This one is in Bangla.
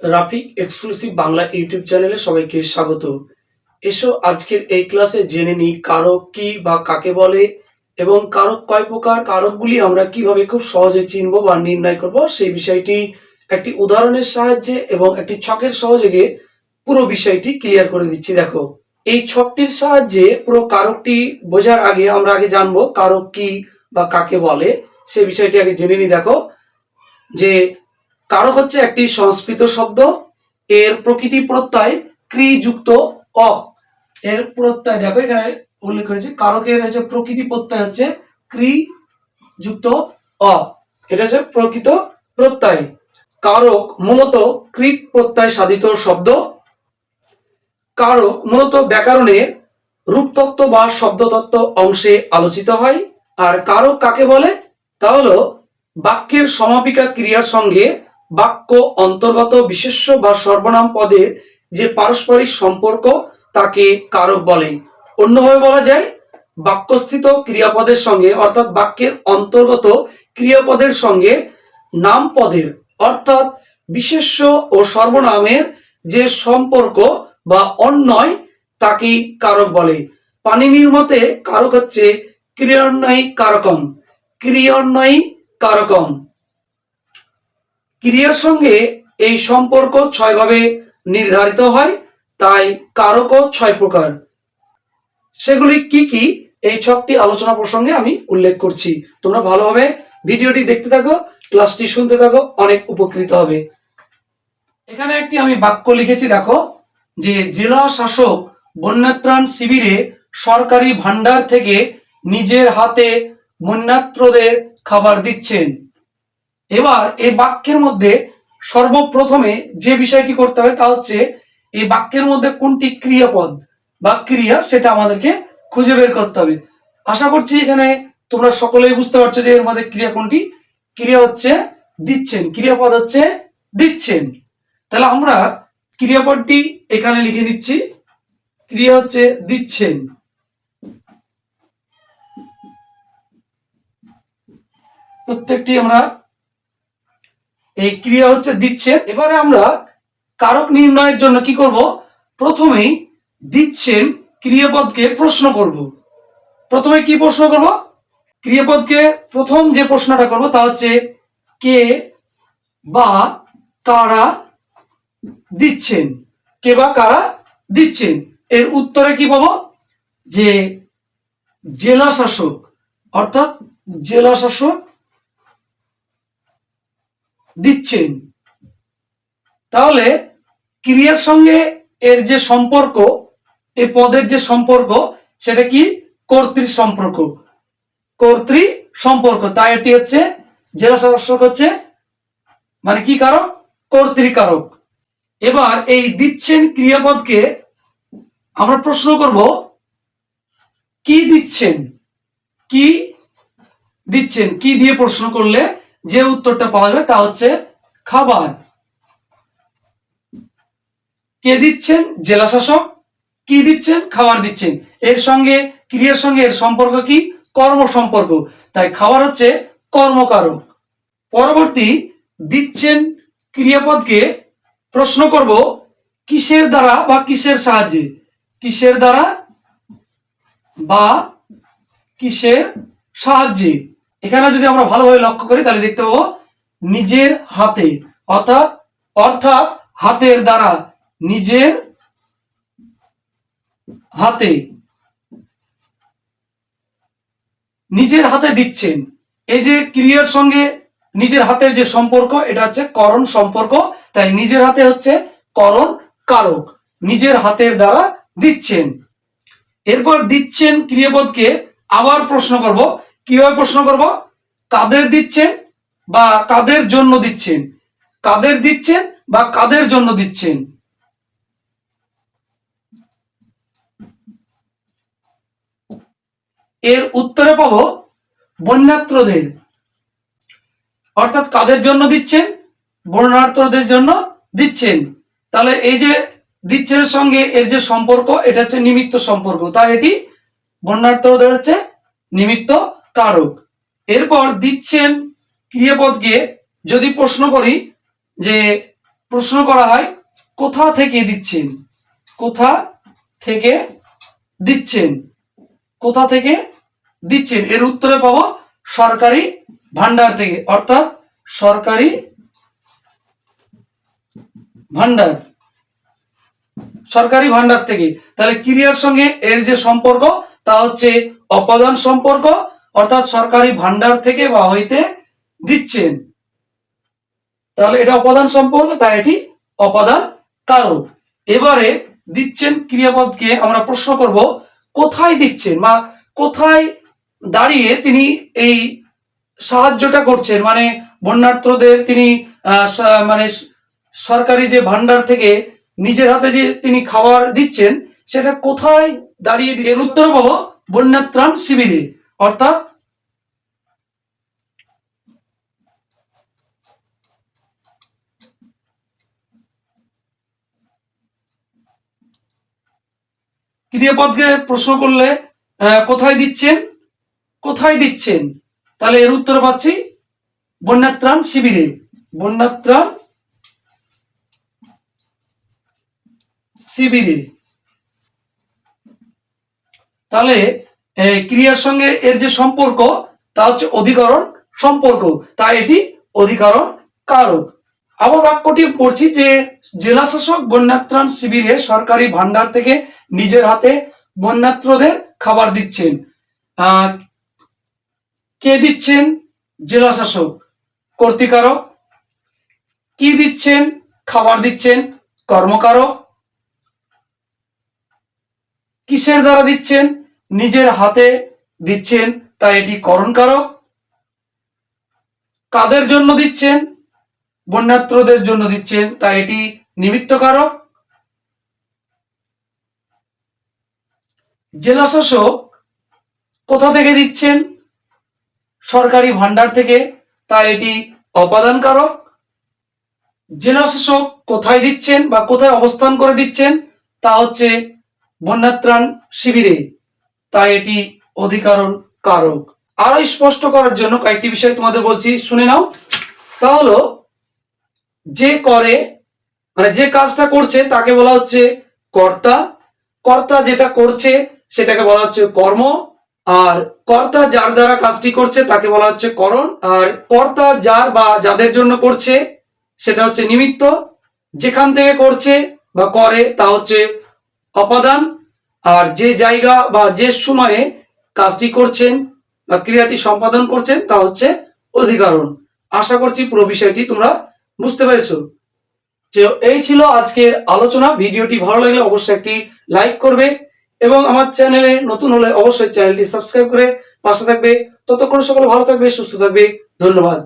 রাফিক এক্সক্লুসিভ বাংলা ইউটিউব চ্যানেলে সবাইকে স্বাগত। এসো আজকের এই ক্লাসে জেনে নিই কারক কি বা কাকে বলে এবং কারক কয় প্রকার, কারকগুলি আমরা কীভাবে খুব সহজে চিনব বা নির্ণয় করব সেই বিষয়টি একটি উদাহরণের সাহায্যে এবং একটি ছকের সহযোগে পুরো বিষয়টি ক্লিয়ার করে দিচ্ছি, দেখো। এই ছকটির সাহায্যে পুরো কারকটি বোঝার আগে আমরা আগে জানব কারক কি বা কাকে বলে সেই বিষয়টি আগে জেনে নিই, দেখো। যে কারক হচ্ছে একটি সংস্কৃত শব্দ। এর প্রকৃতি প্রত্যয় ক্রি যুক্ত অ। এর প্রত্যয়, দেখো এখানে উল্লেখ করেছে, কারকের হচ্ছে প্রকৃতি প্রত্যয় হচ্ছে ক্রি যুক্ত অ। এটা হচ্ছে প্রকৃত প্রত্যয়। কারক মূলত কৃত প্রত্যয় সাধিত শব্দ। কারক মূলত ব্যাকরণের রূপতত্ত্ব বা শব্দতত্ত্ব অংশে আলোচিত হয়। আর কারক কাকে বলে? তা হলো বাক্যের সমাপিকা ক্রিয়ার সঙ্গে বাক্য অন্তর্গত বিশেষ্য বা সর্বনাম পদের যে পারস্পরিক সম্পর্ক তাকে কারক বলে। অন্যভাবে বলা যায়, বাক্যস্থিত ক্রিয়াপদের সঙ্গে অর্থাৎ বাক্যের অন্তর্গত ক্রিয়াপদের সঙ্গে নাম পদের, অর্থাৎ বিশেষ্য ও সর্বনামের যে সম্পর্ক বা অন্যয় তাকেই কারক বলে। পানিনির মতে কারক হচ্ছে ক্রিয়ান্বয়ী কারকম। ক্রিয়ান্বয়ী কারকম। ক্রিয়ার সঙ্গে এই সম্পর্ক ছয়ভাবে নির্ধারিত হয়, তাই কারকও ছয় প্রকার। সেগুলি কি কি? এই ছকটি আলোচনা প্রসঙ্গে আমি উল্লেখ করছি। তোমরা ভালোভাবে ভিডিওটি দেখতে থাকো, ক্লাসটি শুনতে থাকো, অনেক উপকৃত হবে। এখানে একটি আমি বাক্য লিখেছি, দেখো, যে জেলা শাসক বন্যাত্রাণ শিবিরে সরকারি ভান্ডার থেকে নিজের হাতে বন্যাত্রদের খাবার দিচ্ছেন। এবার এই বাক্যের মধ্যে সর্বপ্রথমে যে বিষয়টি করতে হবে তা হচ্ছে, এই বাক্যের মধ্যে কোনটি ক্রিয়াপদ বা ক্রিয়া সেটা আমাদেরকে খুঁজে বের করতে হবে। আশা করছি এখানে তোমরা সকলেই বুঝতে পারছ যে এর মধ্যে ক্রিয়া কোনটি? ক্রিয়া হচ্ছে দিচ্ছেন, ক্রিয়াপদ হচ্ছে দিচ্ছেন। তাহলে আমরা ক্রিয়াপদটি এখানে লিখে নিচ্ছি, ক্রিয়া হচ্ছে দিচ্ছেন। প্রত্যেকটি আমরা এই ক্রিয়া হচ্ছে দিচ্ছে। এবারে আমরা কারক নির্ণয়ের জন্য কি করব? প্রথমেই দিচ্ছেন ক্রিয়াপদকে প্রশ্ন করব। প্রথমে কি প্রশ্ন করব? ক্রিয়াপদকে প্রথম যে প্রশ্নটা করব তা হচ্ছে কে বা কারা দিচ্ছেন? কে বা কারা দিচ্ছেন? এর উত্তরে কি পাবো? যে জেলা শাসক অর্থাৎ জেলা শাসক দিচ্ছেন। তাহলে ক্রিয়ার সঙ্গে এর যে সম্পর্ক এই পদের যে সম্পর্ক, সেটা কি? কর্তৃ সম্পর্ক। কর্তৃ সম্পর্ক। তাই এটি হচ্ছে জেলা শাসক হচ্ছে মানে কি কারক? কর্তৃকারক এবার এই দিচ্ছেন ক্রিয়াপদকে আমরা প্রশ্ন করব, কি দিচ্ছেন? কি দিচ্ছেন? কি দিয়ে প্রশ্ন করলে যে উত্তরটা পাওয়া যাবে তা হচ্ছে খাবার। কে দিচ্ছেন? জেলা শাসক কি দিচ্ছেন? খাবার দিচ্ছেন। এর সঙ্গে, ক্রিয়ার সঙ্গে এর সম্পর্ক কি? কর্ম সম্পর্ক। তাই খাবার হচ্ছে কর্মকারক। পরবর্তী দিচ্ছেন ক্রিয়াপদকে প্রশ্ন করব, কিসের দ্বারা বা কিসের সাহায্যে? কিসের দ্বারা বা কিসের সাহায্যে? এখানে যদি আমরা ভালোভাবে লক্ষ্য করি, তাহলে দেখতে পাবো নিজের হাতে, অর্থাৎ অর্থাৎ হাতের দ্বারা নিজের হাতে নিজের হাতে দিচ্ছেন। এই যে ক্রিয়ার সঙ্গে নিজের হাতের যে সম্পর্ক, এটা হচ্ছে করণ সম্পর্ক। তাই নিজের হাতে হচ্ছে করণ কারক। নিজের হাতের দ্বারা দিচ্ছেন। এরপর দিচ্ছেন ক্রিয়াপদকে আবার প্রশ্ন করব কীভাবে প্রশ্ন করব? কাদের দিচ্ছেন বা কাদের জন্য দিচ্ছেন? কাদের দিচ্ছেন বা কাদের জন্য দিচ্ছেন? এর উত্তরে পাবো বন্যাত্রদের অর্থাৎ কাদের জন্য দিচ্ছেন? বন্যার্থদের জন্য দিচ্ছেন। তাহলে এই যে দিচ্ছেন সঙ্গে এর যে সম্পর্ক, এটা হচ্ছে নিমিত্ত সম্পর্ক। তাই এটি বন্যার্থদের হচ্ছে নিমিত্ত কারক। এরপর দিচ্ছেন ক্রিয়াপদকে। যদি প্রশ্ন করি যে প্রশ্ন করা হয়, কোথা থেকে দিচ্ছেন? কোথা থেকে দিচ্ছেন? কোথা থেকে দিচ্ছেন? এর উত্তরে পাবো সরকারি ভান্ডার থেকে, অর্থাৎ সরকারি ভান্ডার। সরকারি ভান্ডার থেকে। তাহলে ক্রিয়ার সঙ্গে এর যে সম্পর্ক, তা হচ্ছে অপাদান সম্পর্ক অর্থাৎ সরকারি ভান্ডার থেকে বা হইতে দিচ্ছেন। তাহলে এটা অপাদান সম্পর্ক, তাই এটি অপাদান কারক। এবারে দিচ্ছেন ক্রিয়াপদকে আমরা প্রশ্ন করব, কোথায় দিচ্ছেন? বা কোথায় দাঁড়িয়ে তিনি এই সাহায্যটা করছেন? মানে বন্যার্থদের তিনি মানে সরকারি যে ভান্ডার থেকে নিজের হাতে যে তিনি খাবার দিচ্ছেন, সেটা কোথায় দাঁড়িয়ে দিচ্ছেন? উত্তর পাবো বন্যাত্রাণ শিবিরে। অর্থাৎ ক্রিয়াপদকে প্রশ্ন করলে কোথায় দিচ্ছেন? কোথায় দিচ্ছেন? তাহলে এর উত্তর পাচ্ছি বন্যাত্রাণ শিবিরে। বন্যাত্রাণ শিবিরে। তাহলে ক্রিয়ার সঙ্গে এর যে সম্পর্ক, তা হচ্ছে অধিকরণ সম্পর্ক। তাই এটি অধিকরণ কারক। আবার বাক্যটি পড়ছি যে জেলা শাসক বন্যাত্রাণ শিবিরে সরকারি ভান্ডার থেকে নিজের হাতে বন্যাত্রদের খাবার দিচ্ছেন। কে দিচ্ছেন? জেলা শাসক কর্তিকারক। কি দিচ্ছেন? খাবার দিচ্ছেন? কর্মকারক। কিসের দ্বারা দিচ্ছেন? নিজের হাতে দিচ্ছেন, তা এটি করণকারক। কাদের জন্য দিচ্ছেন? বন্যাত্রদের জন্য দিচ্ছেন, তা এটি নিমিত্তকারক। জেলা শাসক কোথা থেকে দিচ্ছেন? সরকারি ভান্ডার থেকে, তা এটি অপাদান কারক জেলা শাসক কোথায় দিচ্ছেন বা কোথায় অবস্থান করে দিচ্ছেন, তা হচ্ছে বন্যাত্রাণ শিবিরে। তাই এটি অধিকারণ কারক। আরও স্পষ্ট করার জন্য কয়েকটি বিষয় তোমাদের বলছি, শুনে নাও। তা হলো, যে করে মানে যে কাজটা করছে, তাকে বলা হচ্ছে কর্তা। কর্তা যেটা করছে, সেটাকে বলা হচ্ছে কর্ম। আর কর্তা যার দ্বারা কাজটি করছে, তাকে বলা হচ্ছে করণ। আর কর্তা যার বা যাদের জন্য করছে, সেটা হচ্ছে নিমিত্ত। যেখান থেকে করছে বা করে, তা হচ্ছে অপাদান। আর যে জায়গা বা যে সময়ে কাজটি করছেন বা ক্রিয়াটি সম্পাদন করছেন তা হচ্ছে অধিকারণ। আশা করছি পুরো বিষয়টি তোমরা বুঝতে পেরেছ। যে এই ছিল আজকের আলোচনা। ভিডিওটি ভালো লাগলে অবশ্যই একটি লাইক করবে এবং আমার চ্যানেলে নতুন হলে অবশ্যই চ্যানেলটি সাবস্ক্রাইব করে পাশে থাকবে। ততক্ষণ সকলে ভালো থাকবে, সুস্থ থাকবে। ধন্যবাদ।